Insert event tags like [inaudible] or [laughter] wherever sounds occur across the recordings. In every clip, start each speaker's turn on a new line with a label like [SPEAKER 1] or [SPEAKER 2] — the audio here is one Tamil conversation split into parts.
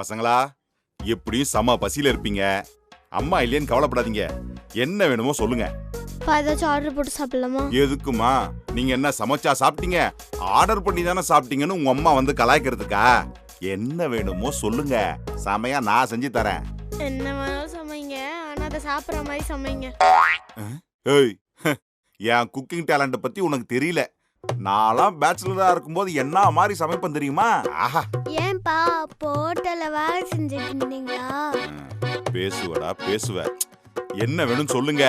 [SPEAKER 1] பசங்களா? எப்படியும் செம பசியில இருப்பீங்க. அம்மா இல்லையேன்னு கவலைப்படாதீங்க. என்ன வேணுமோ சொல்லுங்க.
[SPEAKER 2] ஏதாச்சும் ஆர்டர் போட்டு சாப்பிடலாமா?
[SPEAKER 1] எதுக்குமா நீங்க என்ன சமைச்சா சாப்பிட்டீங்க? ஆர்டர் பண்ணி தானே சாப்பிட்டீங்கன்னு உங்க அம்மா வந்து கலாய்க்கிறதுக்கா? என்ன வேணுமோ சொல்லுங்க. செமையா நான் செஞ்சு தரேன்.
[SPEAKER 2] என்ன வேணாலும் சமைங்க. ஆனா அதை சாப்பிட்ற மாதிரி சமைங்க.
[SPEAKER 1] ஏய் என் குக்கிங் டேலண்ட பத்தி உனக்கு தெரியல. நான்லாம் பேச்சுலரா இருக்கும்போது என்ன மாதிரி சமைப்பேன் தெரியுமா? ஆஹா.
[SPEAKER 2] ஏன்பா ஹோட்டல்ல வேலை செஞ்சுட்டு இருந்தீங்களா?
[SPEAKER 1] பேசுவடா பேசுவ. என்ன வேணும் சொல்லுங்க.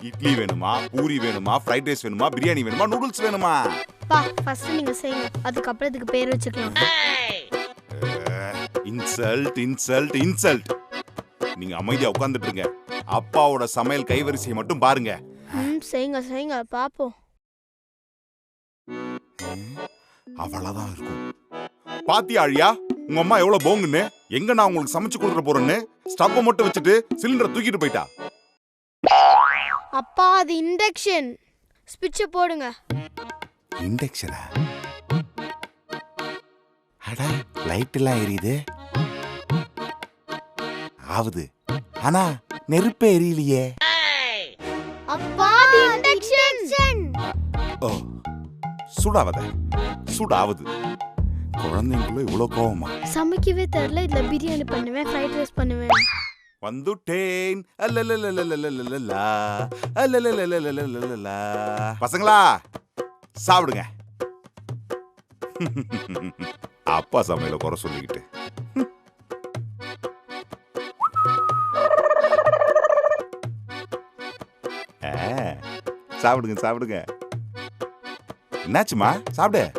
[SPEAKER 1] இட்லி வேணுமா பூரி வேணுமா ஃப்ரைட் ரைஸ் வேணுமா பிரியாணி வேணுமா நூடுல்ஸ் வேணுமா?
[SPEAKER 2] பா ஃபர்ஸ்ட் நீங்க செய்யுங்க. அதுக்கப்புறம் இதுக்கு பேர் வச்சுக்கலாம்.
[SPEAKER 1] இன்சல்ட் இன்சல்ட் இன்சல்ட் நீங்க அமைதியா உட்கார்ந்துட்டு இருங்க. அப்பாவோட சமையல் கைவரிசையை மட்டும் பாருங்க.
[SPEAKER 2] ம் செய்யுங்க செய்யுங்க பாப்போம்
[SPEAKER 1] அவ்வளவுதான் இருக்கும். பாத்தியா அழியா? உங்க அம்மா எவ்வளவு போங்குன்னு? எங்க நான் உங்களுக்கு சமைச்சு கொடுத்துட போறேன்னு? ஸ்டவ்வை மட்டும் வச்சுட்டு சிலிண்டரை தூக்கிட்டு போயிட்டா?
[SPEAKER 2] அப்பா அது இண்டக்ஷன் ஸ்விட்சை போடுங்க.
[SPEAKER 1] இண்டக்ஷனா அட லைட் எல்லாம் எரியுது. ஆகுது ஆனா நெருப்பே எரியலையே.
[SPEAKER 2] அப்பா இண்டக்ஷன்
[SPEAKER 1] ஓ. சூடாவத? சூடாவுது. குழந்தைங்களுக்குள்ள இவ்வளவு கோவமா?
[SPEAKER 2] சமைக்கவே தெரியல இதுல பிரியாணி பண்ணுவேன் ஃப்ரைட் ரைஸ் பண்ணுவேன்.
[SPEAKER 1] வந்துட்டேன். அல்லலலலலலலலலா, அல்லலலலலலலலலா. பசங்களா சாப்பிடுங்க அப்பா சமையல குறை சொல்லிக்கிட்டு. [laughs] சாப்பிடுங்க சாப்பிடுங்க. என்னாச்சுமா சாப்பிடு.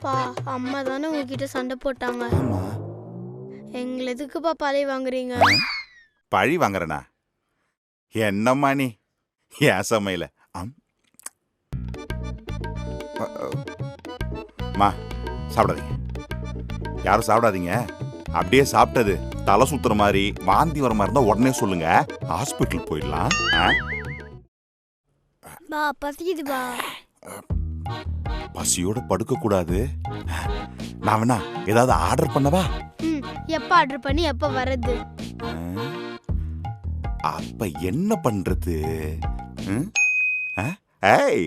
[SPEAKER 2] பா அம்மா தானே உங்ககிட்ட சண்டை போட்டாங்க. எங்களை எதுக்குப்பா பழி வாங்குறீங்க?
[SPEAKER 1] பழி வாங்குறனா? என்னம்மா நீ? என் சமையல. ஆம். அ, அ. மா சாப்பிடாதீங்க. யாரும் சாப்பிடாதீங்க. அப்படியே சாப்பிட்டது தலை சுத்துற மாதிரி வாந்தி வர மாதிரி இருந்தா உடனே சொல்லுங்க. ஹாஸ்பிட்டல் போயிடலாம். ஆ?
[SPEAKER 2] பா பசிக்குது பா
[SPEAKER 1] பசியோட படுக்க கூடாது நான் வேணா ஏதாவது ஆர்டர் பண்ணவா?
[SPEAKER 2] எப்போ ஆர்டர் பண்ணி எப்போ வர்றது?
[SPEAKER 1] ஆ? அப்ப என்ன பண்றது? ஏய்!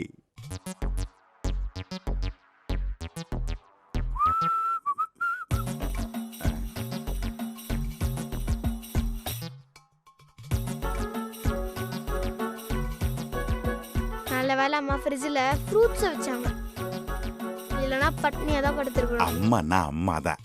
[SPEAKER 2] நல்ல வேலை அம்மா ஃப்ரிட்ஜில் ஃப்ரூட்ஸை வச்சாங்க. இல்லைன்னா பட்னியாக தான் படுத்துருக்கணும்.
[SPEAKER 1] நான் அம்மா தான்